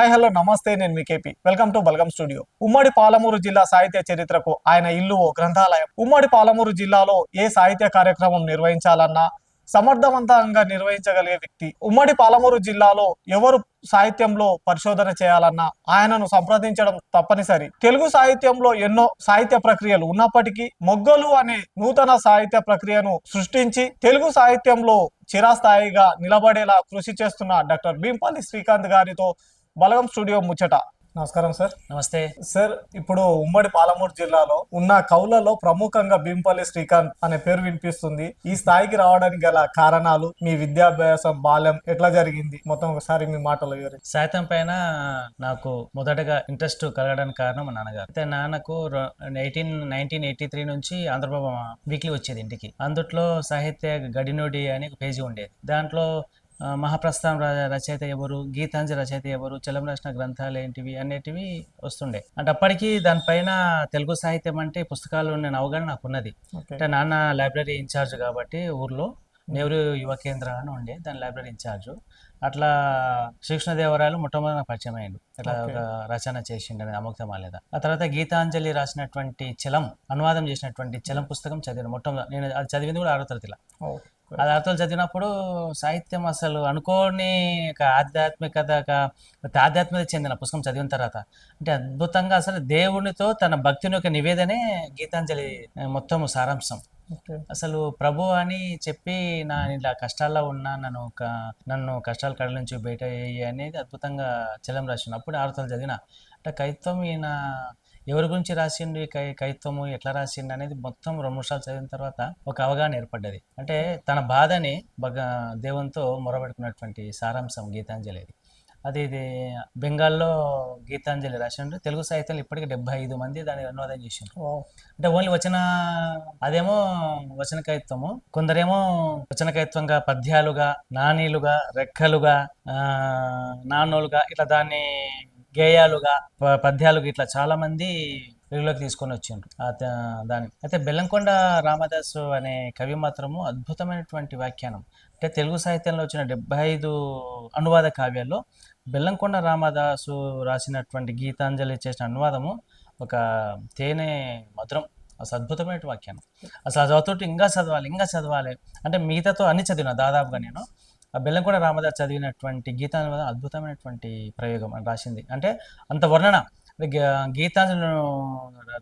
Hi hello నమస్తే నేను మీ KP. Welcome to Balagam studio. ఉమ్మడి పాలమూరు జిల్లా సాహిత్య చరిత్రకు ఆయన ఇల్లు ఓ గ్రంథాలయం. ఉమ్మడి పాలమూరు జిల్లాలో ఏ సాహిత్య కార్యక్రమం నిర్వహించాలన్నా సమర్థవంతంగా నిర్వహించగలిగే వ్యక్తి ఉమ్మడి పాలమూరు జిల్లాలో ఎవరు సాహిత్యంలో పరిశోధన చేయాలన్నా ఆయనను సంప్రదించడం తప్పనిసరి. తెలుగు సాహిత్యంలో ఎన్నో సాహిత్య ప్రక్రియలు ఉన్నప్పటికీ మొగ్గలు అనే నూతన సాహిత్య ప్రక్రియను సృష్టించి తెలుగు సాహిత్యంలో చిరాస్థాయిగా నిలబడేలా కృషి చేస్తున్న డాక్టర్ భీంపల్లి శ్రీకాంత్ గారితో బలగం స్టూడియో ముచ్చట. నమస్కారం సార్. నమస్తే. సార్ ఇప్పుడు ఉమ్మడి పాలమూరు జిల్లాలో ఉన్న కవులలో ప్రముఖంగా భీంపల్లి శ్రీకాంత్ అనే పేరు వినిపిస్తుంది. ఈ స్థాయికి రావడానికి గల కారణాలు మీ విద్యాభ్యాసం బాల్యం ఎట్లా జరిగింది? మొత్తం ఒకసారి మీ మాటలు వివరించి. సాహిత్యం పైన నాకు మొదటగా ఇంట్రెస్ట్ కలగడానికి కారణం మా నాన్నగారు. అయితే నాన్నకు ఎయిటీన్ నైన్టీన్ ఎయిటీ త్రీ నుంచి ఆంధ్రప్రభ వీక్లీ వచ్చేది ఇంటికి. అందుట్లో సాహిత్య గడినోడి అని ఒక పేజీ ఉండేది. దాంట్లో మహాప్రస్థానం రచయిత ఎవరు? గీతాంజలి రచయిత ఎవరు? చలం రాసిన గ్రంథాలు ఏంటివి? అనేటివి వస్తుండే. అంటే అప్పటికి దానిపైన తెలుగు సాహిత్యం అంటే పుస్తకాలు ఉన్న అవగాహన నాకు ఉన్నది. అంటే నాన్న లైబ్రరీ ఇన్ఛార్జ్ కాబట్టి ఊర్లో నెహ్రూ యువ కేంద్ర అని ఉండే దాని లైబ్రరీ ఇన్ఛార్జ్. అట్లా శ్రీకృష్ణదేవరాయలు మొట్టమొదటి నాకు పరిచయం అయ్యిండు. ఇట్లా. ఒక రచన చేసిండు అనేది అముక్తమాలేద ఆ తర్వాత గీతాంజలి రాసినటువంటి చలం అనువాదం చేసినటువంటి చలం పుస్తకం చదివాను మొట్టమొదటి నేను అది చదివింది కూడా ఆరో తరగతిలో. అది అర్థాలు చదివినప్పుడు సాహిత్యం అసలు అనుకోని ఒక ఆధ్యాత్మికత ఒక ఆధ్యాత్మికత చెందిన పుస్తకం చదివిన తర్వాత అంటే అద్భుతంగా అసలు దేవునితో తన భక్తిని యొక్క నివేదనే గీతాంజలి మొత్తం సారాంశం. అసలు ప్రభు అని చెప్పి నా ఇలా కష్టాల్లో ఉన్నా నన్ను ఒక నన్ను కష్టాల కడల నుంచి బయట అనేది అద్భుతంగా చలం రాసిండు అప్పుడు ఆరుతలు చదివిన. అంటే కవిత్వం ఈయన ఎవరి గురించి రాసిండు కై కవిత్వము ఎట్లా రాసిండు అనేది మొత్తం రెండు సార్లు చదివిన తర్వాత ఒక అవగాహన ఏర్పడ్డది. అంటే తన బాధని భగ దేవునితో మొరబెట్టుకున్నటువంటి సారాంశం గీతాంజలి అది. అది ఇది బెంగాల్లో గీతాంజలి రాసిండు. తెలుగు సాహిత్యంలో ఇప్పటికీ డెబ్బై ఐదు మంది దాన్ని అనువాదం చేసిండ్రు. అంటే ఓన్లీ వచన అదేమో వచన కవిత్వము కొందరేమో వచన కవిత్వంగా పద్యాలుగా నానీలుగా రెక్కలుగా ఆ, నాన్నోలుగా ఇట్లా దాన్ని గేయాలుగా ప- పద్యాలుగా ఇట్లా చాలా మంది వెలుగులోకి తీసుకొని వచ్చిండ్రు. దాని అయితే బెల్లంకొండ రామదాసు అనే కవి మాత్రము అద్భుతమైనటువంటి వ్యాఖ్యానం. అంటే తెలుగు సాహిత్యంలో వచ్చిన డెబ్బై ఐదు అనువాద కావ్యాల్లో బెల్లంకొండ రామదాసు రాసినటువంటి గీతాంజలి చేసిన అనువాదము ఒక తేనె మధురం అసలు అద్భుతమైన వ్యాఖ్యానం. అసలు అది చదువుతుంటే ఇంకా చదవాలి ఇంకా చదవాలి. అంటే మిగతాతో అన్ని చదివిన దాదాపుగా నేను. బెల్లంకొండ రామదాస్ చదివినటువంటి గీతానువాదం అద్భుతమైనటువంటి ప్రయోగం అని రాసింది. అంటే అంత వర్ణన. గీ- గీతాంజలి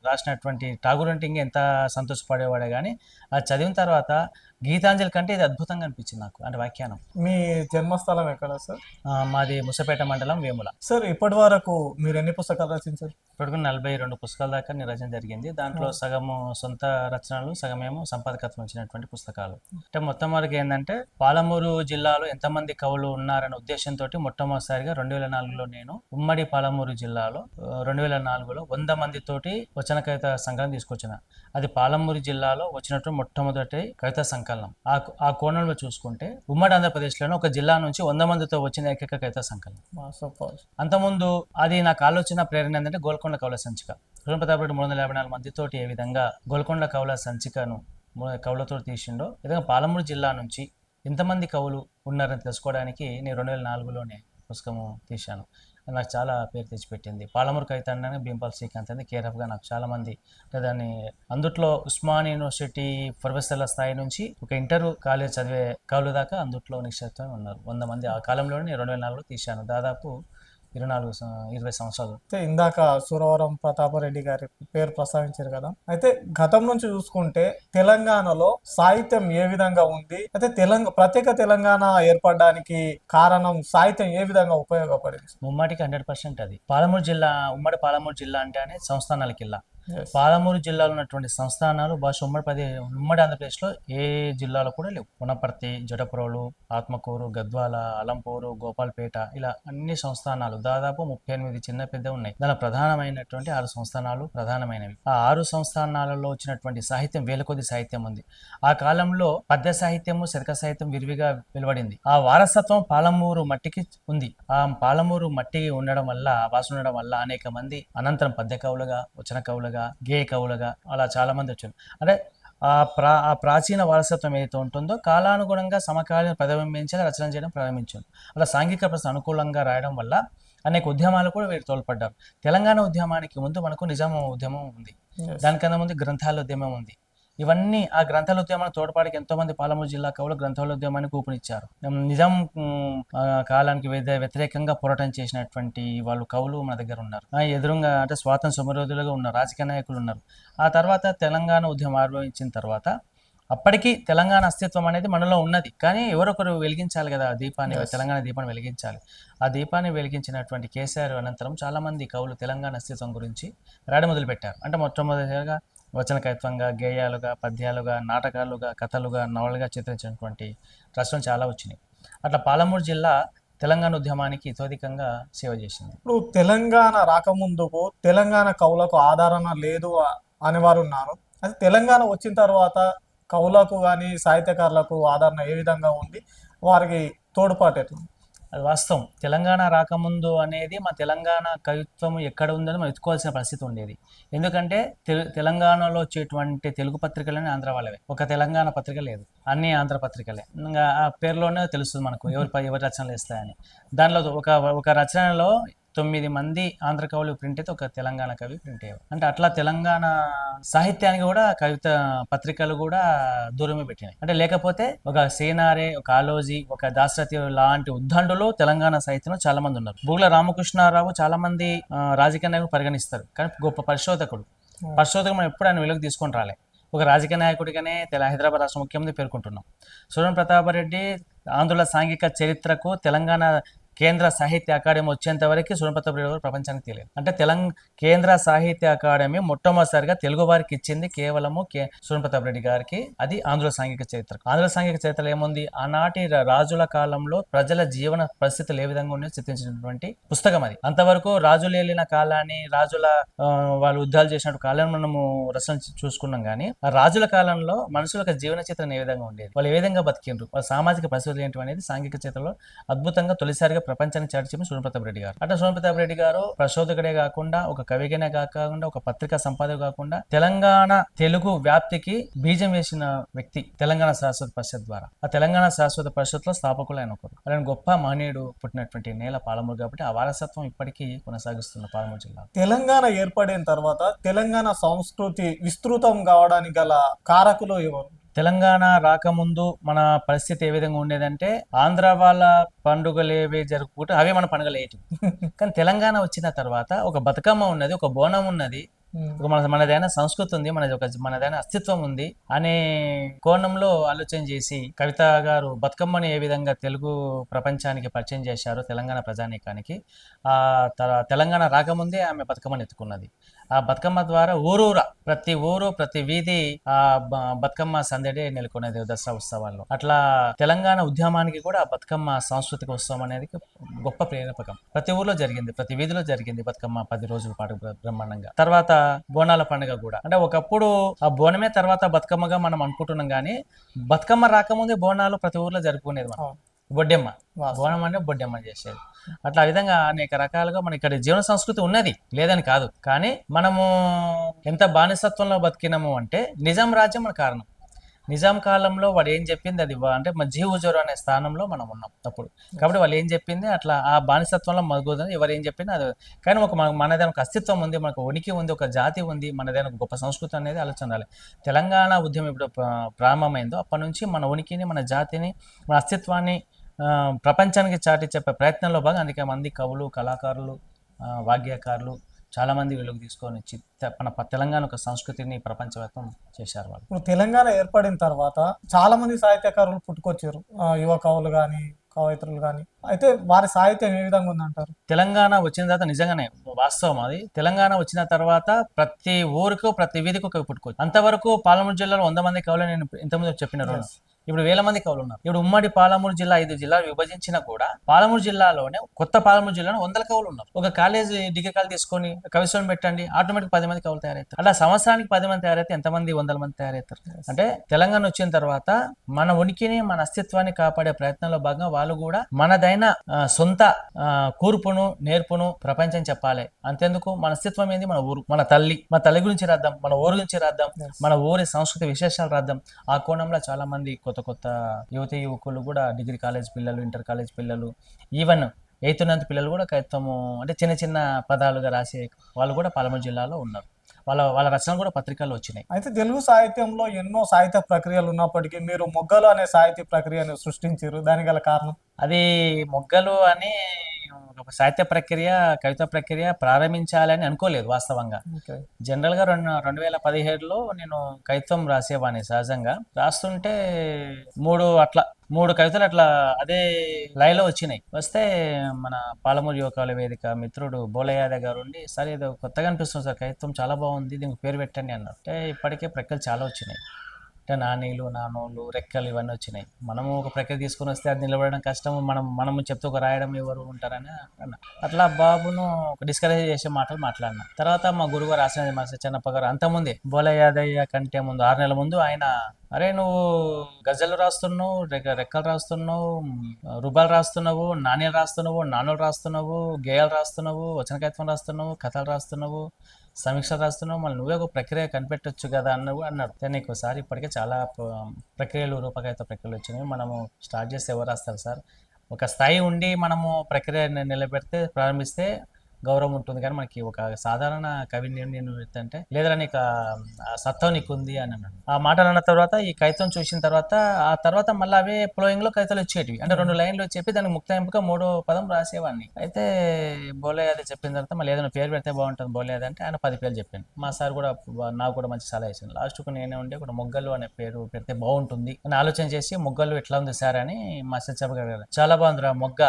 రాసినటువంటి ఠాగూర్ అంటే ఇంకా ఎంత సంతోషపడేవాడే కానీ అది చదివిన తర్వాత గీతాంజలి కంటే ఇది అద్భుతంగా అనిపించింది నాకు అంటే వ్యాఖ్యానం. మీ జన్మస్థలం ఎక్కడ సార్? మాది ముసపేట మండలం వేముల. సార్ ఇప్పటి వరకు మీరు ఎన్ని పుస్తకాలు రచించారు ఇప్పటికి నలభై రెండు పుస్తకాల దాకా నిర్వచన జరిగింది. దాంట్లో సగము సొంత రచనలు సగమేమో సంపాదకత్వం వచ్చినటువంటి పుస్తకాలు. అంటే మొత్తం వరకు ఏంటంటే పాలమూరు జిల్లాలో ఎంతమంది కవులు ఉన్నారనే ఉద్దేశంతో మొట్టమొదటిసారిగా రెండు వేల నాలుగులో నేను ఉమ్మడి పాలమూరు జిల్లాలో రెండు వేల నాలుగులో వంద మంది తోటి వచన కవిత సంకలనం తీసుకొచ్చిన. అది పాలమూరు జిల్లాలో వచ్చినట్టు మొట్టమొదటి కవితా సంకలనం. ఆ ఆ కోణంలో చూసుకుంటే ఉమ్మడి ఆంధ్రప్రదేశ్లోనే ఒక జిల్లా నుంచి వంద మందితో వచ్చిన ఏకైక కవితా సంకలనం అంతకుముందు అది నాకు ఆలోచన ప్రేరణ ఏంటంటే గోల్కొండ కవుల సంచిక. సురేంద్ర ప్రతాప్ రెడ్డి మూడు వందల యాభై నాలుగు మందితోటి ఏ విధంగా గోల్కొండ కవుల సంచికను కవులతో తీసిండో విధంగా పాలమూరు జిల్లా నుంచి ఎంతమంది కవులు ఉన్నారని తెలుసుకోవడానికి నేను రెండు వేల నాలుగులోనే పుస్తకము తీశాను. నాకు చాలా పేరు తెచ్చిపెట్టింది. పాలమూరు కవిత భీంపాల్ శ్రీకాంత్ అని కేరఫ్గా నాకు చాలామంది దాన్ని అందుట్లో ఉస్మాన్ యూనివర్సిటీ ప్రొఫెసర్ల స్థాయి నుంచి ఒక ఇంటర్ కాలేజ్ చదివే కవులు దాకా అందుట్లో నిక్షేపం ఉన్నారు. వంద మంది ఆ కాలంలోనే నేను రెండు వేల నాలుగులో తీశాను. దాదాపు ఇరవై నాలుగు ఇరవై సంవత్సరాలు. అయితే ఇందాక సురవరం ప్రతాపరెడ్డి గారి పేరు ప్రస్తావించారు కదా. అయితే గతం నుంచి చూసుకుంటే తెలంగాణలో సాహిత్యం ఏ విధంగా ఉంది? అయితే తెలంగాణ ప్రత్యేక తెలంగాణ ఏర్పడడానికి కారణం సాహిత్యం ఏ విధంగా ఉపయోగపడింది? ముమ్మాటికి హండ్రెడ్ పర్సెంట్ అది. పాలమూరు జిల్లా ఉమ్మడి పాలమూరు జిల్లా అంటేనే సంస్థానాల కిల్లా. పాలమూరు జిల్లాలో ఉన్నటువంటి సంస్థానాలు భాష ఉమ్మడి ప్రదే ఉమ్మడి ఆంధ్రప్రదేశ్లో ఏ జిల్లాలో కూడా లేవు. పునపర్తి జటప్రోలు ఆత్మకూరు గద్వాల అలంపూరు గోపాల్పేట ఇలా అన్ని సంస్థానాలు దాదాపు ముప్పై ఎనిమిది చిన్న పెద్ద ఉన్నాయి. దానిలో ప్రధానమైనటువంటి ఆరు సంస్థానాలు ప్రధానమైనవి. ఆ ఆరు సంస్థానాలలో వచ్చినటువంటి సాహిత్యం వేల కొద్ది సాహిత్యం ఉంది. ఆ కాలంలో పద్య సాహిత్యము శతక సాహిత్యం విరివిగా వెలువడింది. ఆ వారసత్వం పాలమూరు మట్టికి ఉంది. ఆ పాలమూరు మట్టి ఉండడం వల్ల భాష ఉండడం వల్ల అనేక మంది అనంతరం పద్య కవులుగా వచన కవులుగా గేయ కవులుగా అలా చాలా మంది వచ్చారు. అంటే ఆ ప్రా ఆ ప్రాచీన వారసత్వం ఏదైతే ఉంటుందో కాలానుగుణంగా సమకాలీన ప్రతిబింబించేలా రచన చేయడం ప్రారంభించారు. అలా సాంఘిక ప్రశ్న అనుకూలంగా రాయడం వల్ల అనేక ఉద్యమాలు కూడా వీరు తోడ్పడ్డారు. తెలంగాణ ఉద్యమానికి ముందు మనకు నిజాం ఉద్యమం ఉంది. దానికన్నా ముందు గ్రంథాల ఉద్యమం ఉంది. ఇవన్నీ ఆ గ్రంథాల ఉద్యమాన్ని తోడ్పాటికి ఎంతో మంది పాలమూరు జిల్లా కవులు గ్రంథాల ఉద్యమానికి ఊపునిచ్చారు నిజాం కాలానికి వ్యతి- వ్యతిరేకంగా పోరాటం చేసినటువంటి వాళ్ళు కవులు మన దగ్గర ఉన్నారు. ఎదురుగా అంటే స్వాతంత్ర సమరోధులుగా ఉన్నారు రాజకీయ నాయకులు ఉన్నారు. ఆ తర్వాత తెలంగాణ ఉద్యమం ఆవిర్భవించిన తర్వాత అప్పటికి తెలంగాణ అస్తిత్వం అనేది మనలో ఉన్నది. కానీ ఎవరొకరు వెలిగించాలి కదా ఆ దీపాన్ని. తెలంగాణ దీపాన్ని వెలిగించాలి. ఆ దీపాన్ని వెలిగించినటువంటి కేసీఆర్ అనంతరం చాలా మంది కవులు తెలంగాణ అస్తిత్వం గురించి రాడ మొదలుపెట్టారు. అంటే మొట్టమొదటిగా వచనకైత్వంగా గేయాలుగా పద్యాలుగా నాటకాలుగా కథలుగా నవలుగా చిత్రించినటువంటి రచనలు చాలా వచ్చినాయి. అట్లా పాలమూరు జిల్లా తెలంగాణ ఉద్యమానికి ఇతోధికంగా సేవ చేసింది. ఇప్పుడు తెలంగాణ రాకముందుకు తెలంగాణ కవులకు ఆదరణ లేదు అనేవారు ఉన్నారు. అది తెలంగాణ వచ్చిన తర్వాత కవులకు కానీ సాహిత్యకారులకు ఆదరణ ఏ విధంగా ఉంది? వారికి తోడ్పాటు ఎట్లా అది వాస్తవం. తెలంగాణ రాకముందు అనేది మా తెలంగాణ కవిత్వం ఎక్కడ ఉందని మనం ఎత్తుకోవాల్సిన పరిస్థితి ఉండేది. ఎందుకంటే తెలంగాణలో వచ్చేటువంటి తెలుగు పత్రికలన్నీ ఆంధ్ర వాళ్ళవే. ఒక తెలంగాణ పత్రిక లేదు. అన్ని ఆంధ్ర పత్రికలే. ఇంకా ఆ పేరులోనే తెలుస్తుంది మనకు ఎవరి ఎవరి రచనలు ఇస్తాయని దానిలో ఒక ఒక రచనలో తొమ్మిది మంది ఆంధ్ర కవులు ప్రింట్ అయితే ఒక తెలంగాణ కవి ప్రింట్ అయ్యారు. అంటే అట్లా తెలంగాణ సాహిత్యానికి కూడా కవిత పత్రికలు కూడా దూరమే పెట్టినాయి. అంటే లేకపోతే ఒక సేనారే ఒక ఆలోజీ ఒక దాశరథి లాంటి ఉద్దండులు తెలంగాణ సాహిత్యంలో చాలా మంది ఉన్నారు. బూగుల రామకృష్ణారావు చాలా మంది రాజకీయ నాయకులు పరిగణిస్తారు. కానీ గొప్ప పరిశోధకుడు. పరిశోధకుడు మనం ఎప్పుడు ఆయన వెలుగు తీసుకొని రాలే. ఒక రాజకీయ నాయకుడిగానే తెల హైదరాబాద్ రాష్ట్ర ముఖ్యమంత్రి పేర్కొంటున్నాం. సురన్ ప్రతాపరెడ్డి ఆంధ్రుల సాంఘిక చరిత్రకు తెలంగాణ కేంద్ర సాహిత్య అకాడమీ వచ్చేంత వరకు సురన్ ప్రియుడు గారు ప్రపంచానికి తెలియదు. అంటే తెలంగాణ కేంద్ర సాహిత్య అకాడమీ మొట్టమొదటిసారిగా తెలుగు వారికి ఇచ్చింది కేవలము కే సురన్ రెడ్డి గారికి. అది ఆంధ్ర సాంఘిక చరిత్ర. ఆంధ్ర సాంఘిక చరిత్రలో ఏముంది? ఆనాటి రాజుల కాలంలో ప్రజల జీవన పరిస్థితులు ఏ విధంగా ఉన్నాయో చిత్రించినటువంటి పుస్తకం అది. అంతవరకు రాజులు వెళ్ళిన కాలాన్ని రాజుల వాళ్ళు యుద్ధాలు చేసినట్టు కాలాన్ని మనము రచన చూసుకున్నాం కానీ ఆ రాజుల కాలంలో మనుషుల యొక్క జీవన చిత్రం ఏ విధంగా ఉండేది? వాళ్ళు ఏ విధంగా బతికిండ్రు? వాళ్ళ సామాజిక పరిస్థితులు ఏంటి అనేది సాంఘిక చరిత్రలో అద్భుతంగా తొలిసారిగా ప్రపంచానికి చాటి చెప్పిన సూర్యప్రతాప్ రెడ్డి గారు. అంటే సూర్యప్రతాప్ రెడ్డి గారు ప్రశోధకుడే కాకుండా ఒక కవిగానే కాకుండా ఒక పత్రికా సంపాదక కాకుండా తెలంగాణ తెలుగు వ్యాప్తికి బీజం వేసిన వ్యక్తి తెలంగాణ శాశ్వత పరిషత్ ద్వారా. ఆ తెలంగాణ శాశ్వత పరిషత్లో స్థాపకులు ఆయన ఒకరు. అలాంటి గొప్ప మహనీయుడు పుట్టినటువంటి నేల పాలమూరు కాబట్టి ఆ వారసత్వం ఇప్పటికీ కొనసాగిస్తున్న పాలమూరు జిల్లా. తెలంగాణ ఏర్పడిన తర్వాత తెలంగాణ సంస్కృతి విస్తృతం కావడానికి గల కారకులు ఎవరు? తెలంగాణ రాకముందు మన పరిస్థితి ఏ విధంగా ఉండేదంటే ఆంధ్ర వాళ్ళ పండుగలు ఏవి జరుపుకుంటే అవే మన పండుగలు ఏంటి. కానీ తెలంగాణ వచ్చిన తర్వాత ఒక బతుకమ్మ ఉన్నది ఒక బోనం ఉన్నది. మన మనదైన సంస్కృతి ఉంది మనది ఒక మనదైన అస్తిత్వం ఉంది అనే కోణంలో ఆలోచన చేసి కవిత గారు బతుకమ్మని ఏ విధంగా తెలుగు ప్రపంచానికి పరిచయం చేశారో తెలంగాణ ప్రజానీకానికి ఆ తెలంగాణ రాకముందే ఆమె బతుకమ్మని ఎత్తుకున్నది. ఆ బతుకమ్మ ద్వారా ఊరూరా ప్రతి ఊరు ప్రతి వీధి ఆ బతుకమ్మ సందడి నెలకొనేది దసరా ఉత్సవాల్లో. అట్లా తెలంగాణ ఉద్యమానికి కూడా ఆ బతుకమ్మ సాంస్కృతిక ఉత్సవం అనేది గొప్ప ప్రేరపకం. ప్రతి ఊర్లో జరిగింది ప్రతి వీధిలో జరిగింది బతుకమ్మ పది రోజుల పాటు బ్రహ్మాండంగా. తర్వాత బోనాల పండుగ కూడా. అంటే ఒకప్పుడు ఆ బోనమే తర్వాత బతుకమ్మగా మనం అనుకుంటున్నాం కానీ బతుకమ్మ రాకముందే బోనాలు ప్రతి ఊర్లో జరుపుకునేది మనం. బొడ్డెమ్మ. బోనం అంటే బొడ్డెమ్మ చేసేది. అట్లా ఆ విధంగా అనేక రకాలుగా మన ఇక్కడ జీవన సంస్కృతి ఉన్నది లేదని కాదు. కానీ మనము ఎంత బానిసత్వంలో బతికినాము అంటే నిజాం రాజ్యం మన కారణం. నిజాం కాలంలో వాడు ఏం చెప్పింది అది అంటే మన జీవుజోరు అనే స్థానంలో మనం ఉన్నాం అప్పుడు. కాబట్టి వాళ్ళు ఏం చెప్పింది అట్లా ఆ బానిసత్వంలో మగుదని ఎవరు ఏం చెప్పింది అది కానీ ఒక మన- మనదైన ఒక అస్తిత్వం ఉంది మనకు ఉనికి ఉంది ఒక జాతి ఉంది మనదైన గొప్ప సంస్కృతి అనేది ఆలోచన తెలంగాణ ఉద్యమం ఇప్పుడు ప్ర- ప్రారంభమైందో అప్పటి నుంచి మన ఉనికిని మన జాతిని మన అస్తిత్వాన్ని ప్రపంచానికి చాటి చెప్పే ప్రయత్నంలో భాగంగా అందుకే మంది కవులు కళాకారులు ఆ, వాగ్గేయకారులు చాలా మంది వెలుగు తీసుకొని చి- తె- మన తెలంగాణ ఒక సంస్కృతిని ప్రపంచవ్యాప్తం చేశారు వాళ్ళు. ఇప్పుడు తెలంగాణ ఏర్పడిన తర్వాత చాలా మంది సాహిత్యకారులు పుట్టుకొచ్చారు. యువ కవులు కానీ కవయిత్రులు కానీ అయితే వారి సాహిత్యం ఏ విధంగా ఉందంటారు? తెలంగాణ వచ్చిన తర్వాత నిజంగానే వాస్తవం అది. తెలంగాణ వచ్చిన తర్వాత ప్రతి ఊరికి ప్రతి వీధికి ఒక పుట్టుకోవచ్చు అంతవరకు పాలమూరు జిల్లాలో వంద మంది కవులు నేను ఇంతకుముందు చెప్పిన రోజు ఇప్పుడు వేల మంది కవులు ఉన్నారు. ఇప్పుడు ఉమ్మడి పాలమూరు జిల్లా ఐదు జిల్లాలు విభజించినా కూడా పాలమూరు జిల్లాలోనే కొత్త పాలమూరు జిల్లాలో వందల కవులు ఉన్నారు. ఒక కాలేజ్ డిగ్రీ కాలేజ్ తీసుకొని కవిత్వం పెట్టండి ఆటోమేటిక్ పది మంది కవులు తయారవుతారు. అలా సంవత్సరానికి పది మంది తయారైతే ఎంతమంది? వందల మంది తయారవుతారు. అంటే తెలంగాణ వచ్చిన తర్వాత మన ఉనికిని మన అస్తిత్వాన్ని కాపాడే ప్రయత్నంలో భాగంగా వాళ్ళు కూడా మనదైన సొంత కూర్పును నేర్పును ప్రపంచం చెప్పాలి. అంతేందుకు? మన అస్తిత్వం ఏంది? మన ఊరు మన తల్లి. మన తల్లి గురించి రాద్దాం మన ఊరు గురించి రాద్దాం. మన ఊరి సంస్కృతి విశేషాలు రాద్దాం. ఆ కోణంలో చాలా మంది కొత్త కొత్త యువతి యువకులు కూడా డిగ్రీ కాలేజ్ పిల్లలు ఇంటర్ కాలేజ్ పిల్లలు ఈవెన్ ఎయిత్ నైన్త్ పిల్లలు కూడా కవిత్వము అంటే చిన్న చిన్న పదాలుగా రాసే వాళ్ళు కూడా పాలమూరు జిల్లాలో ఉన్నారు. వాళ్ళ వాళ్ళ రచనలు కూడా పత్రికల్లో వచ్చినాయి. అయితే తెలుగు సాహిత్యంలో ఎన్నో సాహిత్య ప్రక్రియలు ఉన్నప్పటికీ మీరు మొగ్గలు అనే సాహిత్య ప్రక్రియను సృష్టించారు. దానికి గల కారణం? అది మొగ్గలు అని ఒక సాహిత్య ప్రక్రియ కవిత ప్రక్రియ ప్రారంభించాలని అనుకోలేదు వాస్తవంగా. జనరల్గా రెండు రెండు వేల పదిహేడులో నేను కవిత్వం రాసేవాడిని సహజంగా. రాస్తుంటే మూడు అట్లా మూడు కవితలు అట్లా అదే లైలో వచ్చినాయి. వస్తే మన పాలమూరు యువకాల వేదిక మిత్రుడు బోలయాద గారు ఉండి సరే ఏదో కొత్తగా అనిపిస్తుంది సార్ కవిత్వం చాలా బాగుంది దీనికి పేరు పెట్టండి అన్నారు. అంటే ఇప్పటికే ప్రక్కలు చాలా వచ్చినాయి. అంటే నానీలు నానోళ్ళు రెక్కలు ఇవన్నీ వచ్చినాయి. మనము ఒక ప్రక్రియ తీసుకొని వస్తే అది నిలబడడం కష్టం. మనం మనము చెప్తూ ఒక రాయడం ఎవరు ఉంటారని అన్నా. అట్లా బాబును ఒక డిస్కరేజ్ చేసే మాటలు మాట్లాడినా. తర్వాత మా గురువు రాసిన మా సత్యనప్ప గారు అంతకుముందే బోల యాదయ్య కంటే ముందు ఆరు నెలల ముందు ఆయన అరే నువ్వు గజలు రాస్తున్నావు రెక్కలు రాస్తున్నావు రుబాలు రాస్తున్నావు నాణ్యాలు రాస్తున్నావు నాణ్యలు రాస్తున్నావు గేయాలు రాస్తున్నావు వచనకత్వం రాస్తున్నావు కథలు రాస్తున్నావు సమీక్ష రాస్తున్నావు మళ్ళీ నువ్వే ఒక ప్రక్రియ కనిపెట్టొచ్చు కదా అన్న అన్నాడు. కానీ ఒకసారి ఇప్పటికే చాలా ప్రక్రియలు రూపకైత ప్రక్రియలు వచ్చినాయి. మనము స్టార్ట్ చేస్తే ఎవరు రాస్తారు సార్? ఒక స్థాయి ఉండి మనము ప్రక్రియ నిలబెడితే ప్రారంభిస్తే గౌరవం ఉంటుంది కానీ మనకి ఒక సాధారణ కవిని నేను అంటే లేదా నీకు సత్వం నీకు ఉంది అని అన్నాడు. ఆ మాటలు అన్న తర్వాత ఈ కవితం చూసిన తర్వాత ఆ తర్వాత మళ్ళీ అవే flowing లో కవితలు వచ్చేటివి. అంటే రెండు లైన్లు చెప్పి దానికి ముక్తాయింపుగా మూడో పదం రాసేవాడిని. అయితే బోలే అది చెప్పిన తర్వాత మళ్ళీ ఏదైనా పేరు పెడితే బాగుంటుంది బోలే అంటే ఆయన పది పేర్లు చెప్పాను మా సార్ కూడా నాకు కూడా మంచి సలహా ఇచ్చింది లాస్ట్కు నేనే ఉండే కూడా మొగ్గలు అనే పేరు పెడితే బాగుంటుంది అని ఆలోచన చేసి మొగ్గలు ఎట్లా ఉంది సార్? అని మా సార్ చెప్పగలిగారు చాలా చాలా బాగుందిరా మొగ్గ.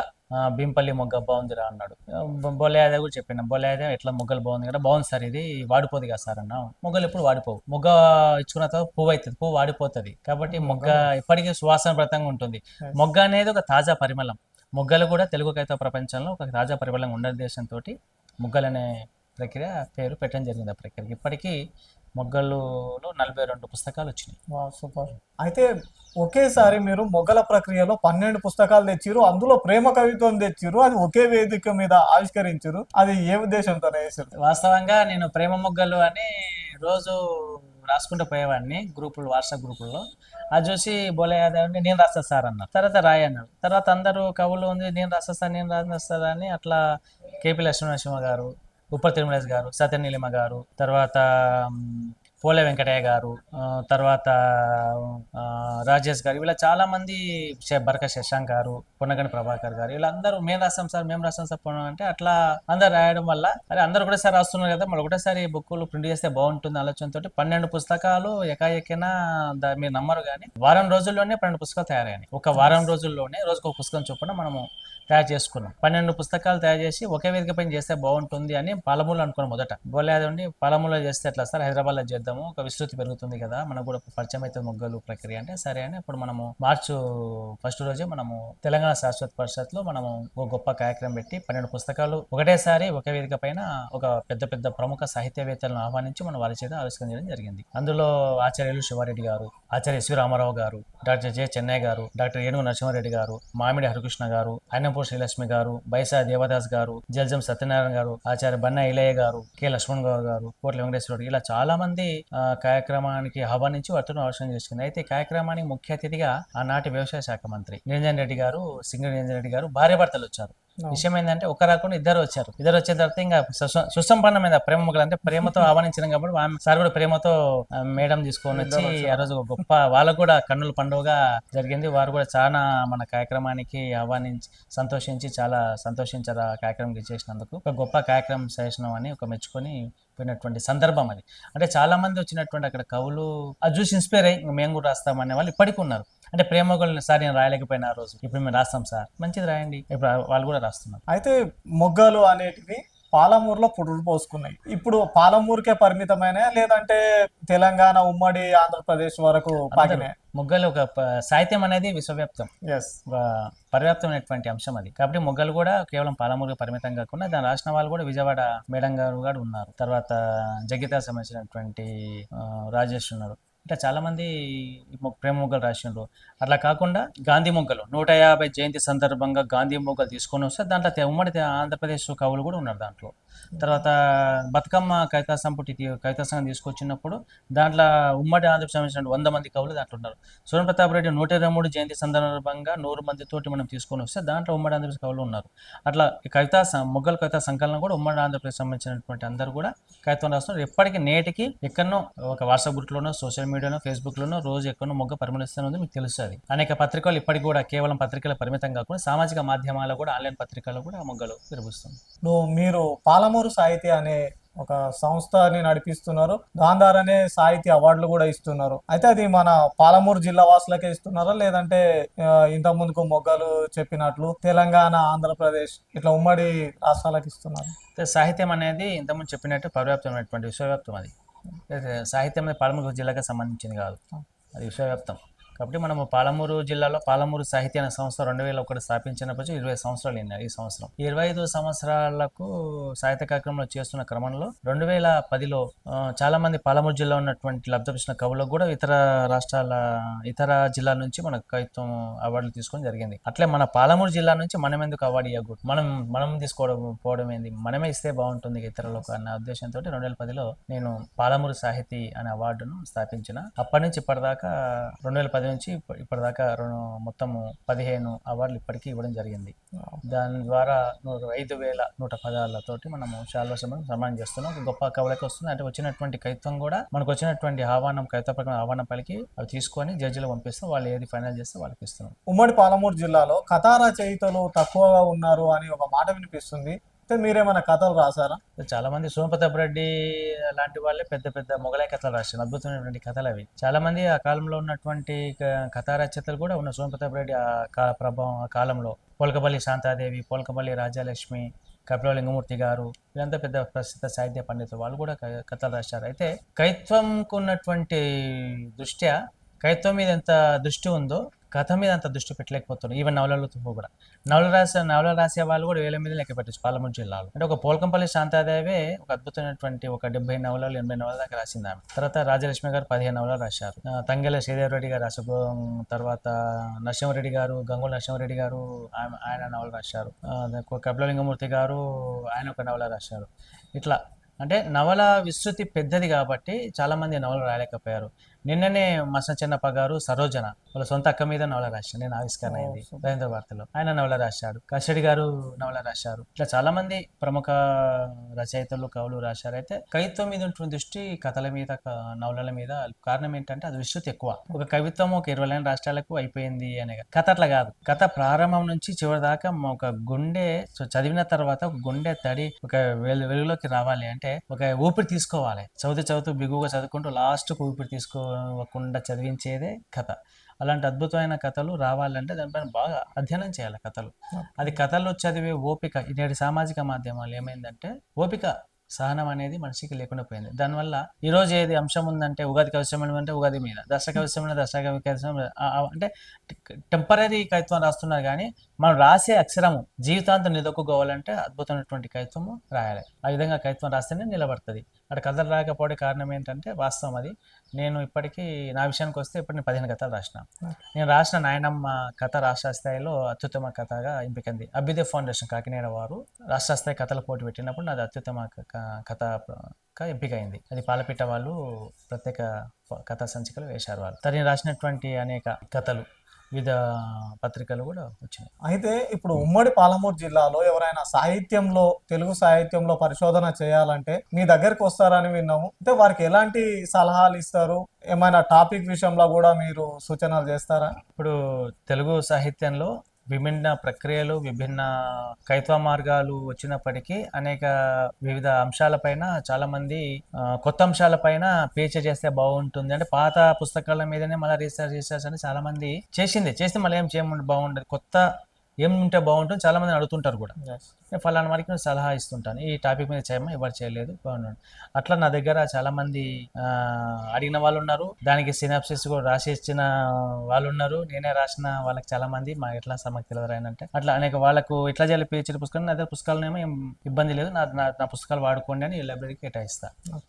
భీంపల్లి మొగ్గ బాగుందిరా అన్నాడు. బొ- బొలే అదే కూడా చెప్పాను బొలే అదే ఎట్లా మొగ్గలు బాగుంది కదా బాగుంది సార్ ఇది వాడిపోదు కదా సార్ అన్నా మొగ్గలు ఎప్పుడు వాడిపోవు. మొగ్గ ఇచ్చుకున్న తర్వాత పువ్వు అవుతుంది పువ్వు వాడిపోతుంది. కాబట్టి మొగ్గ ఇప్పటికీ సువాసన ప్రతంగా ఉంటుంది. మొగ్గ అనేది ఒక తాజా పరిమళం. మొగ్గలు కూడా తెలుగు కవిత ప్రపంచంలో ఒక తాజా పరిమళం ఉండే ఉద్దేశంతో మొగ్గలు అనే ప్రక్రియ పేరు పెట్టడం జరిగింది ఆ ప్రక్రియకి. ఇప్పటికీ మొగ్గలులో నలభై రెండు పుస్తకాలు వచ్చినాయి. సూపర్. అయితే ఒకేసారి మీరు మొగ్గల ప్రక్రియలో పన్నెండు పుస్తకాలు తెచ్చిరు అందులో ప్రేమ కవిత్వం తెచ్చిరు అది ఒకే వేదిక మీద ఆవిష్కరించారు అది ఏ ఉద్దేశంతో వేసారు వాస్తవంగా నేను ప్రేమ మొగ్గలు అని రోజు రాసుకుంటూ పోయేవాడిని గ్రూపులు వాట్సాప్ గ్రూపుల్లో. అది చూసి బోలే యాదవ్ నేను రాస్తా సార్ అన్నారు తర్వాత రాయి అన్నాడు. తర్వాత అందరూ కవులు ఉంది నేను రాస్తా సార్ నేను రాస్తా అని అట్లా కేపీ లక్ష్మీనరసింహ గారు ఉప్పర్ తిరుమలేష్ గారు సత్యనీలిమ గారు తర్వాత పోలే వెంకటయ్య గారు తర్వాత రాజేష్ గారు ఇలా చాలా మంది శ- బరక శశాంక్ గారు పునగని ప్రభాకర్ గారు వీళ్ళందరూ మేము రాస్తాం సార్ మేము రాస్తాం సార్ పొన్న అంటే అట్లా అందరు రాయడం వల్ల అరే అందరు ఒకటేసారి రాస్తున్నారు కదా మళ్ళీ ఒకటేసారి బుక్కులు ప్రింట్ చేస్తే బాగుంటుంది ఆలోచనతో పన్నెండు పుస్తకాలు ఎకాఎకిన మీరు నమ్మరు కానీ వారం రోజుల్లోనే పన్నెండు పుస్తకాలు తయారయ్యాయి. ఒక వారం రోజుల్లోనే రోజుకు ఒక పుస్తకం చొప్పున మనము తయారు చేసుకున్నాం. పన్నెండు పుస్తకాలు తయారు చేసి ఒకే వేదిక పైన చేస్తే బాగుంటుంది అని పాలమూలు అనుకున్నాం మొదట. బోలేదండి ఉండి చేస్తే ఎట్లా సార్? హైదరాబాద్లో చేద్దాము. ఒక విస్తృతి పెరుగుతుంది కదా. మనకు కూడా పరిచయం అయితే మొగ్గలు ప్రక్రియ అంటే సరే అని అప్పుడు మనము మార్చు ఫస్ట్ రోజే మనము తెలంగాణ శాశ్వత పరిషత్లో మనము ఒక గొప్ప కార్యక్రమం పెట్టి పన్నెండు పుస్తకాలు ఒకటేసారి ఒకే వేదిక పైన ఒక పెద్ద పెద్ద ప్రముఖ సాహిత్యవేత్తలను ఆహ్వానించి మనం వారి చేత ఆవిష్కరించడం జరిగింది. అందులో ఆచార్యులు శివారెడ్డి గారు ఆచార్య ఎస్వి రామారావు గారు డాక్టర్ జె చెన్నై గారు డాక్టర్ ఏనుగు నరసింహారెడ్డి గారు మామిడి హరికృష్ణ గారు ఆయన అన్నపూర్ శ్రీలక్ష్మి గారు బైసా దేవదాస్ గారు జల్జం సత్యనారాయణ గారు ఆచార్య బన్న ఇలయ్య గారు కె లక్ష్మణ్ గౌడ్ గారు కోట్ల వెంకటేశ్వర ఇలా చాలా మంది కార్యక్రమానికి ఆహ్వానించి వారితో ఆలోచన చేసుకుంది అయితే కార్యక్రమానికి ముఖ్య అతిథిగా ఆనాటి వ్యవసాయ శాఖ మంత్రి నిరంజన్ రెడ్డి గారు సింగర్ నిరంజన్ రెడ్డి గారు భార్య భర్తలు వచ్చారు. విషయం ఏంటంటే ఒక రాకుండా ఇద్దరు వచ్చారు. ఇద్దరు వచ్చిన తర్వాత ఇంకా సుస- సుసంపన్నమైన ప్రేమ మొక్కలు అంటే ప్రేమతో ఆహ్వానించడం కాబట్టి ఆమె సార్ కూడా ప్రేమతో మేడం తీసుకొని వచ్చి ఆ రోజు ఒక గొప్ప వాళ్ళకు కూడా కన్నుల పండుగ జరిగింది. వారు కూడా చాలా మన కార్యక్రమానికి ఆహ్వానించి సంతోషించి చాలా సంతోషించారు ఆ కార్యక్రమం చేసినందుకు. ఒక గొప్ప కార్యక్రమం చేసినాం అని ఒక మెచ్చుకొని పోయినటువంటి సందర్భం అది. అంటే చాలా మంది వచ్చినటువంటి అక్కడ కవులు అది చూసి ఇన్స్పైర్ అయ్యి "ఇంక మేము కూడా రాస్తాం అనే వాళ్ళు ఇప్పటికీ ఉన్నారు. అంటే ప్రేమ సార్ నేను రాయలేకపోయినా ఆ రోజు. ఇప్పుడు మేము రాస్తాం సార్. మంచిది రాయండి. ఇప్పుడు వాళ్ళు కూడా రాస్తున్నారు. అయితే మొగ్గలు అనేటివి పాలమూరులో పురుడు పోసుకున్నాయి. ఇప్పుడు పాలమూరుకే పరిమితమైన లేదంటే తెలంగాణ ఉమ్మడి ఆంధ్రప్రదేశ్ వరకు పాకినాయి? మొగ్గలు ఒక సాహిత్యం అనేది విశ్వవ్యాప్తం. పర్యాప్తమైనటువంటి అంశం అది. కాబట్టి మొగ్గలు కూడా కేవలం పాలమూరు పరిమితం కాకుండా దాని రాసిన వాళ్ళు కూడా విజయవాడ మేడం గారు కూడా ఉన్నారు. తర్వాత జగిత సంబంధించినటువంటి రాజేష్ ఉన్నారు. ఇట్లా చాలామంది ప్రేమ మొగ్గలు రాసిండ్రు అట్లా కాకుండా గాంధీ మొగ్గలు నూట యాభై జయంతి సందర్భంగా గాంధీ మొగ్గలు తీసుకొని వస్తే దాంట్లో ఉమ్మడి ఆంధ్రప్రదేశ్ కవులు కూడా ఉన్నారు దాంట్లో. తర్వాత బతుకమ్మ కవితా సంపుటి కవితా సంఘం తీసుకొచ్చినప్పుడు దాంట్లో ఉమ్మడి ఆంధ్రప్రదేశ్ సంబంధించిన వంద మంది కవులు దాంట్లో ఉన్నారు. సూర్య ప్రతాప్ రెడ్డి నూట ఇరవై మూడు జయంతి సందర్భంగా నూరు మంది తోటి మనం తీసుకొని వస్తే దాంట్లో ఉమ్మడి ఆంధ్రప్రదేశ్ కవులు ఉన్నారు. అట్లా ఈ కవితా సం- మొగ్గల కవితా సంకలనం కూడా ఉమ్మడి ఆంధ్రప్రదేశ్ సంబంధించినటువంటి అందరూ కూడా కవిత్వం రాస్తున్నారు. ఎప్పటికీ నేటికి ఎక్కడనో ఒక వాట్సాప్ గ్రూప్లోనో సోషల్ మీడియా మీడియాలో ఫేస్బుక్లోనో రోజు ఎక్కడో మొగ్గ పరిమళిస్తూనే ఉంది మీకు తెలుస్తుంది. అనేక పత్రికలు ఇప్పటికి కూడా కేవలం పత్రికల పరిమితం కాకుండా సామాజిక మాధ్యమాల్లో కూడా ఆన్లైన్ పత్రికల్లో కూడా మొగ్గలు విరబుస్తుంది. ఇప్పుడు మీరు పాలమూరు సాహితీ అనే ఒక సంస్థని నడిపిస్తున్నారు. దాని ద్వారానే సాహితీ అవార్డులు కూడా ఇస్తున్నారు. అయితే అది మన పాలమూరు జిల్లా వాసులకే ఇస్తున్నారా? లేదంటే ఇంత ముందుకు మొగ్గలు చెప్పినట్లు తెలంగాణ ఆంధ్రప్రదేశ్ ఇట్లా ఉమ్మడి రాష్ట్రాలకు ఇస్తున్నారు? అయితే సాహిత్యం అనేది ఇంతకుముందు చెప్పినట్టు పరివ్యాప్తమైనటువంటి విశ్వవ్యాప్తం అది. సాహిత్యం అనేది పాలమూరు జిల్లాకి సంబంధించింది కాదు. అది విశ్వవ్యాప్తం. కాబట్టి మనము పాలమూరు జిల్లాలో పాలమూరు సాహిత్య అనే సంస్థ రెండు వేల ఒకటి స్థాపించినప్పటి ఇరవై సంవత్సరాలు ఉన్నాయి ఈ సంవత్సరం. ఇరవై ఐదు సంవత్సరాలకు సాహిత్య కార్యక్రమంలో చేస్తున్న క్రమంలో రెండు వేల పదిలో చాలా మంది పాలమూరు జిల్లా ఉన్నటువంటి లబ్ధపరిచిన కవులకు కూడా ఇతర రాష్ట్రాల ఇతర జిల్లాల నుంచి మనకు కవిత్వం అవార్డులు తీసుకోవడం జరిగింది. అట్లే మన పాలమూరు జిల్లా నుంచి మనం ఎందుకు అవార్డు ఇవ్వకూడదు మనం మనం తీసుకోవడం పోవడం ఏంది? మనమే ఇస్తే బాగుంటుంది ఇతరులకు అన్న ఉద్దేశంతో రెండు వేల పదిలో నేను పాలమూరు సాహితీ అనే అవార్డును స్థాపించిన. అప్పటి నుంచి ఇప్పటిదాకా రెండు వేల పది నుంచి ఇప్ప- ఇప్పటిదాకా రెండు మొత్తము పదిహేను అవార్డులు ఇప్పటికీ ఇవ్వడం జరిగింది. దాని ద్వారా నూట ఐదు వేల నూట పదాలతోటి మనము చాలా సన్మానం చేస్తున్నాం. ఒక గొప్ప కవులకి వస్తుంది. అంటే వచ్చినటువంటి కవిత్వం కూడా మనకు వచ్చినటువంటి ఆహ్వానం కవిత్వ ప్రకారం ఆహ్వానం పలికి అవి తీసుకొని జడ్జిలో పంపిస్తాం. వాళ్ళు ఏది ఫైనల్ చేస్తే వాళ్ళకి ఇస్తున్నాం. ఉమ్మడి పాలమూరు జిల్లాలో కథా రచయితలు తక్కువగా ఉన్నారు అని ఒక మాట వినిపిస్తుంది. మీరేమైనా కథలు రాసారా చాలా మంది సోమప్రతాప్ రెడ్డి లాంటి వాళ్ళే పెద్ద పెద్ద మొగలాయ కథలు రాశారు. అద్భుతమైనటువంటి కథలు అవి. చాలా మంది ఆ కాలంలో ఉన్నటువంటి కథా రచయితలు కూడా ఉన్న సోమప్రతాప్ రెడ్డి ఆ కా- ప్రభావం ఆ కాలంలో పోల్కపల్లి శాంతాదేవి పోల్కపల్లి రాజాలక్ష్మి కపిల లింగమూర్తి గారు వీళ్ళంతా పెద్ద ప్రసిద్ధ సాహిత్య పండితులు. వాళ్ళు కూడా క- కథలు రాశారు. అయితే కైత్వంకు ఉన్నటువంటి దృష్ట్యా కైత్వం మీద ఎంత దృష్టి ఉందో కథ మీద అంత దృష్టి పెట్టలేకపోతున్నారు. ఈవెన్ నవలలతో కూడా. నవల రాసే నవల రాసే వాళ్ళు కూడా వేల మీద లెక్క పెట్టచ్చు పాలమూరు జిల్లాలో. అంటే ఒక పోల్కంపల్లి శాంతాదేవే ఒక అద్భుతమైనటువంటి ఒక డెబ్బై నవలలు ఎనభై నవల దాకా రాసింది ఆమె. తర్వాత రాజలక్ష్మి గారు పదిహేను నవలలు రాశారు. తంగెల శ్రీదేవి రెడ్డి గారు రాసు తర్వాత నరసింహారెడ్డి గారు గంగుల నరసింహారెడ్డి గారు ఆమె- ఆయన నవల రాశారు. కపిలలింగమూర్తి గారు ఆయన ఒక నవల రాశారు. ఇట్లా. అంటే నవల విస్తృతి పెద్దది కాబట్టి చాలామంది నవలు రాయలేకపోయారు. నిన్ననే మసన చెన్నప్ప గారు సరోజన వాళ్ళ సొంత అక్క మీద నవల రాశారు. నేను ఆవిష్కరణ అయింది. రవీంద్ర వార్తలో. ఆయన నవల రాశాడు కషడి గారు నవల రాశారు. ఇట్లా చాలా మంది ప్రముఖ రచయితలు కవులు రాశారు. అయితే కవిత్వం మీద ఉంటుంది దృష్టి కథల మీద నవలల మీద కారణం ఏంటంటే అది విస్తృతి ఎక్కువ. ఒక కవిత్వం ఒక ఇరవై లైన్ రాష్ట్రాలకు అయిపోయింది అనే. కథ అట్లా కాదు. కథ ప్రారంభం నుంచి చివరి దాకా ఒక గుండె చదివిన తర్వాత ఒక గుండె తడి ఒక వెలు వెలుగులోకి రావాలి. అంటే ఒక ఊపిరి తీసుకోవాలి. చదువుతూ చదువుతూ బిగువుగా చదువుకుంటూ లాస్ట్కు ఊపిరి తీసుకోకుండా చదివించేదే కథ. అలాంటి అద్భుతమైన కథలు రావాలంటే దానిపైన బాగా అధ్యయనం చేయాలి కథలు. అది కథలు చదివే ఓపిక నేటి సామాజిక మాధ్యమాలు ఏమైందంటే ఓపిక సహనం అనేది మనిషికి లేకుండా పోయింది. దానివల్ల ఈ రోజు ఏది అంశం ఉందంటే ఉగాది కవిత్వం అంటే ఉగాది మీద దసరా కవిత్వం దసరా కవి కవిత్వం ఆ- ఆ- అంటే టెంపరీ కవిత్వం రాస్తున్నారు కానీ మనం రాసే అక్షరము జీవితాంతం నిలదొక్కుకోవాలంటే అద్భుతమైనటువంటి కవిత్వము రాయాలి. ఆ విధంగా కవిత్వం రాస్తేనే నిలబడుతుంది. అక్కడ కథలు రాకపోవడే కారణం ఏంటంటే వాస్తవం అది. నేను ఇప్పటికీ నా విషయానికి వస్తే ఇప్పుడు నేను పదిహేను కథలు రాసిన. నేను రాసిన నాయనమ్మ కథ రాష్ట్ర స్థాయిలో అత్యుత్తమ కథగా ఎంపికంది. అభ్యుదయ ఫౌండేషన్ కాకినాడ వారు రాష్ట్ర స్థాయి కథల పోటీ పెట్టినప్పుడు నాది అత్యుత్తమ కథ ఎంపిక అయింది అది పాలపిట్ట వాళ్ళు ప్రత్యేక కథా సంచికలు వేశారు వాళ్ళు. తను రాసినటువంటి అనేక కథలు. వివిధ పత్రికలు కూడా వచ్చినాయి. అయితే ఇప్పుడు ఉమ్మడి పాలమూరు జిల్లాలో ఎవరైనా సాహిత్యంలో తెలుగు సాహిత్యంలో పరిశోధన చేయాలంటే మీ దగ్గరికి వస్తారని విన్నాము. అంటే వారికి ఎలాంటి సలహాలు ఇస్తారు? ఏమైనా టాపిక్ విషయంలో కూడా మీరు సూచనలు చేస్తారా? ఇప్పుడు తెలుగు సాహిత్యంలో విభిన్న ప్రక్రియలు విభిన్న కైత్వ మార్గాలు వచ్చినప్పటికీ అనేక వివిధ అంశాలపైన చాలా మంది కొత్త అంశాలపైన పేచ చేస్తే బాగుంటుంది. అంటే పాత పుస్తకాల మీదనే మళ్ళీ రీసెర్చ్ రీసెర్చ్ అని చాలా మంది చేసింది. చేస్తే మళ్ళీ ఏం చేయమంటే బాగుండదు. కొత్త ఏం ఉంటే బాగుంటుంది చాలా మంది అడుగుతుంటారు కూడా. నేను ఫలానా వారికి నేను సలహా ఇస్తుంటాను. ఈ టాపిక్ మీద చేయమని ఎవరు చేయలేదు. బాగున్నాడు. అట్లా నా దగ్గర చాలా మంది అడిగిన వాళ్ళు ఉన్నారు. దానికి సినాప్సిస్ కూడా రాసి ఇచ్చిన వాళ్ళు ఉన్నారు. నేనే రాసిన వాళ్ళకి చాలా మంది మా ఎట్లా మాకు తెలియదు అట్లా అనేక వాళ్ళకు ఎట్లా చేయాలి పిహెచ్డి పుస్తకం? నా దగ్గర పుస్తకాలు ఏం ఇబ్బంది లేదు. నా నా నా పుస్తకాలు వాడుకోండి అని లైబ్రరీకి కేటాయిస్తా.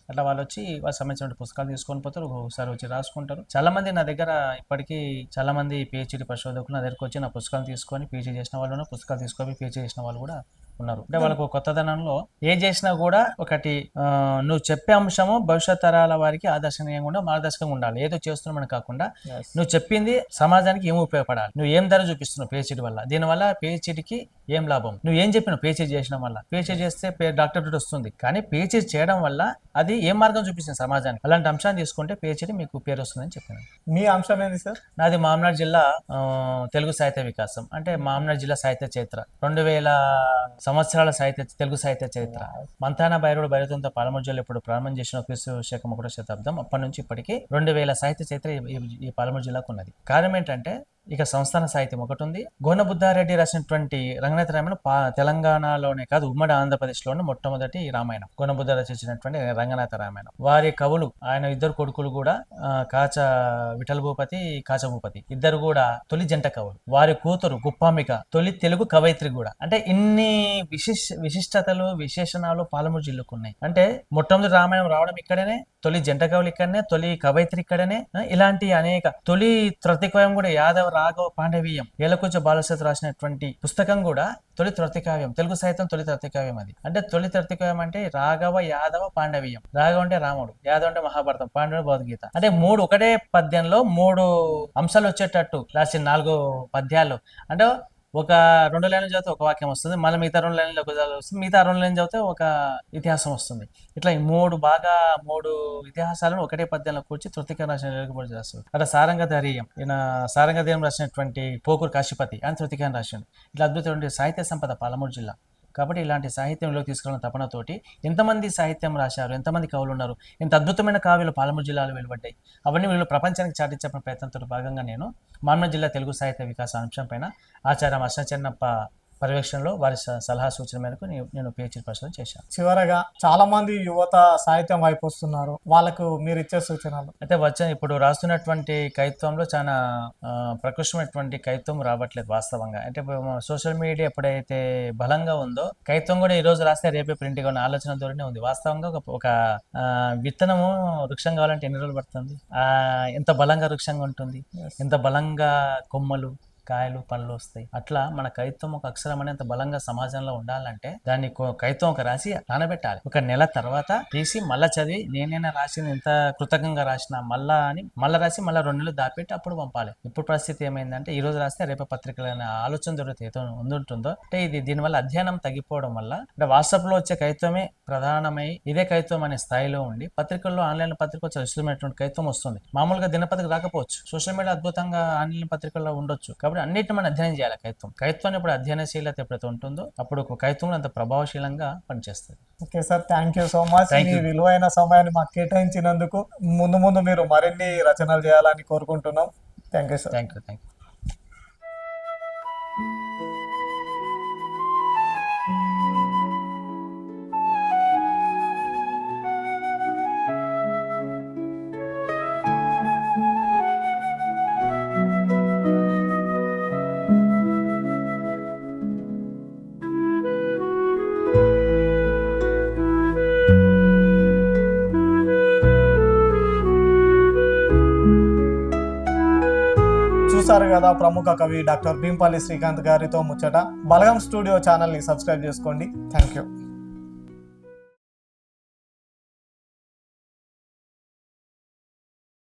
అట్లా వాళ్ళు వచ్చి వాళ్ళకి సంబంధించిన పుస్తకాలు తీసుకొని పోతారు. ఒకసారి వచ్చి రాసుకుంటారు. చాలా మంది నా దగ్గర ఇప్పటికీ చాలా మంది పిహెచ్డి పరిశోధకులు నా దగ్గరకు వచ్చి నా పుస్తకాలు తీసుకొని పిహెచ్డి చేసిన వాళ్ళు పుస్తకాలు తీసుకొని పిహెచ్డి చేసిన వాళ్ళు కూడా ఉన్నారు. అంటే వాళ్ళకు కొత్తదనంలో ఏ చేసినా కూడా ఒకటి నువ్వు చెప్పే అంశము భవిష్యత్ తరాల వారికి ఆదర్శనీయంగా ఉండాలి మార్గదర్శకంగా ఉండాలి. ఏదో చేస్తున్నామని కాకుండా నువ్వు చెప్పింది సమాజానికి ఏం ఉపయోగపడాలి? నువ్వు ఏం ధర చూపిస్తున్నావు పిహెచ్డి వల్ల? దీనివల్ల పిహెచ్డికి ఏం లాభం? నువ్వు ఏం చెప్పినావు పిహెచ్డి చేయడం వల్ల పిహెచ్డి చేస్తే డాక్టర్ వస్తుంది. కానీ పిహెచ్డి చేయడం వల్ల అది ఏం మార్గం చూపిస్తుంది సమాజానికి? అలాంటి అంశాన్ని తీసుకుంటే పిహెచ్డి మీకు పేరు వస్తుందని చెప్పాను. మీ అంశం ఏంది సార్? నాది మామనాడు జిల్లా తెలుగు సాహిత్య వికాసం. అంటే మామనాడు జిల్లా సాహిత్య చరిత్ర. రెండు వేల సంవత్సరాల సాహిత్య తెలుగు సాహిత్య చరిత్ర. మంతాన భైరవంతో పాలమూరు జిల్లా ఇప్పుడు ప్రారంభం చేసిన క్రీస్తు శకం ఒకటో శతాబ్దం అప్పటి నుంచి ఇప్పటికి రెండు వేల సాహిత్య చరిత్ర ఈ పాలమూరు జిల్లాకు ఉన్నది. కారణం ఏంటంటే ఇక సంస్థాన సాహిత్యం ఒకటి ఉంది గోన బుద్ధారెడ్డి రాసినటువంటి రంగనాథ రామాయణం తెలంగాణలోనే కాదు ఉమ్మడి ఆంధ్రప్రదేశ్లోనే మొట్టమొదటి రామాయణం. గోన బుద్ధ రచించినటువంటి రంగనాథ రామాయణం. వారి కవులు ఆయన ఇద్దరు కొడుకులు కూడా కాచ విఠల భూపతి కాచ భూపతి. ఇద్దరు కూడా తొలి జంట కవులు. వారి కూతురు గుప్పామిక తొలి తెలుగు కవయిత్రి కూడా. అంటే ఇన్ని విశిష్ విశిష్టతలు విశేషణాలు పాలమూరు జిల్లాకు ఉన్నాయి. అంటే మొట్టమొదటి రామాయణం రావడం ఇక్కడనే తొలి జంట కవులు ఇక్కడనే తొలి కవయిత్రి ఇక్కడనే ఇలాంటి అనేక తొలి త్రతికావ్యం కూడా యాదవ రాఘవ పాండవీయం ఏలకొంచ బాలశత రాసినటువంటి పుస్తకం కూడా తొలి త్రతికావ్యం తెలుగు సాహిత్యం తొలి త్రతికావ్యం అది. అంటే తొలి త్రతికావ్యం అంటే రాఘవ యాదవ పాండవీయం. రాఘవ అంటే రాముడు యాదవ అంటే మహాభారతం పాండవుడు భగవద్గీత. అంటే మూడు ఒకటే పద్యంలో మూడు అంశాలు వచ్చేటట్టు రాసిన నాలుగు పద్యాలు. అంటే ఒక రెండు లైన్లు చదివితే ఒక వాక్యం వస్తుంది మళ్ళీ మిగతా రెండు లైన్లు ఒక వస్తుంది మిగతా రెండు లైన్లు చదివితే ఒక ఇతిహాసం వస్తుంది. ఇట్లా ఈ మూడు బాగా మూడు ఇతిహాసాలను ఒకటే పద్యంలో కూర్చి తృతిక రాసిన వెలుగుబడి చేస్తారు అట్లా సారంగధరీయం ఈయన సారంగధీయం రాసినటువంటి పోకూరు కాశీపతి అని తృతికాన్ని రాసిండు ఇట్లా అద్భుతమైన సాహిత్య సంపద పాలమూరు జిల్లా. కాబట్టి ఇలాంటి సాహిత్యంలో తీసుకురావడం తపనతోటి ఎంతమంది సాహిత్యం రాశారు ఎంతమంది కవులు ఉన్నారు ఎంత అద్భుతమైన కావ్యాలు పాలమూరు జిల్లాలో వెలువడ్డాయి. అవన్నీ వీళ్ళు ప్రపంచానికి చాటించే ప్రయత్నంతో భాగంగా నేను మామూలు జిల్లా తెలుగు సాహిత్య వికాస అంశం పైన ఆచార్య అశ్వచన్నప్ప పర్యవేక్షణలో వారి సలహా సూచన మేరకు నేను- పిహెచ్డి పరిశోధన చేశాను. చివరగా చాలా మంది యువత సాహిత్యం వైపు వస్తున్నారు. వాళ్ళకు మీరు ఇచ్చే సూచనలు. అయితే వచ్చే ఇప్పుడు రాస్తున్నటువంటి కవిత్వంలో చాలా ప్రకృష్టమైనటువంటి కవిత్వం రావట్లేదు వాస్తవంగా. అంటే సోషల్ మీడియా ఎప్పుడైతే బలంగా ఉందో కవిత్వం కూడా ఈ రోజు రాస్తే రేపే ప్రింట్ ఉన్న ఆలోచన ధోరణి ఉంది. వాస్తవంగా ఒక ఒక విత్తనము వృక్షం కావాలంటే ఎన్ని రోజులు పడుతుంది? ఆ, ఎంత బలంగా వృక్షంగా ఉంటుంది? ఎంత బలంగా కొమ్మలు? కాయలు పళ్ళు వస్తాయి. అట్లా మన కవిత్వం ఒక అక్షరం అనేంత బలంగా సమాజంలో ఉండాలంటే దాన్ని కొ- కవిత్వం ఒక రాసి నానబెట్టాలి. ఒక నెల తర్వాత తీసి మళ్ళా చదివి నేనైనా రాసిన ఎంత కృతజ్ఞంగా రాసిన మళ్ళా అని మళ్ళా రాసి మళ్ళీ రెండు నెలలు దాపెట్టి అప్పుడు పంపాలి. ఇప్పుడు పరిస్థితి ఏమైందంటే ఈ రోజు రాస్తే రేపు పత్రికలు అనే ఆలోచన దొరికితే ఏదో ఉంటుందో అంటే ఇది దీనివల్ల అధ్యయనం తగ్గిపోవడం వల్ల అంటే వాట్సాప్లో వచ్చే కవిత్వమే ప్రధానమై ఇదే కవిత్వం అనే స్థాయిలో ఉండి పత్రికల్లో ఆన్లైన్ పత్రిక వచ్చే విస్తృతమైనటువంటి కవిత్వం వస్తుంది. మామూలుగా దినపత్రిక రాకపోవచ్చు. సోషల్ మీడియా అద్భుతంగా ఆన్లైన్ పత్రికల్లో ఉండొచ్చు. కాబట్టి అన్నిటిని మనం అధ్యయనం చేయాలి కవిత్వం కవిత్వాన్ని ఎప్పుడు అధ్యయనశీలత ఎప్పుడైతే ఉంటుందో అప్పుడు ఒక కవిత్వం అంత ప్రభావశీలంగా పనిచేస్తుంది. Okay sir thank you so much మీ. విలువైన సమయాన్ని మాకు కేటాయించినందుకు ముందు ముందు మీరు మరిన్ని రచనలు చేయాలని కోరుకుంటున్నాం. Thank you sir thank you thank you కదా ప్రముఖ కవి డాక్టర్ భీంపల్లి శ్రీకాంత్ గారితో ముచ్చట. బలగం స్టూడియో ఛానల్ని సబ్స్క్రైబ్ చేసుకోండి. Thank you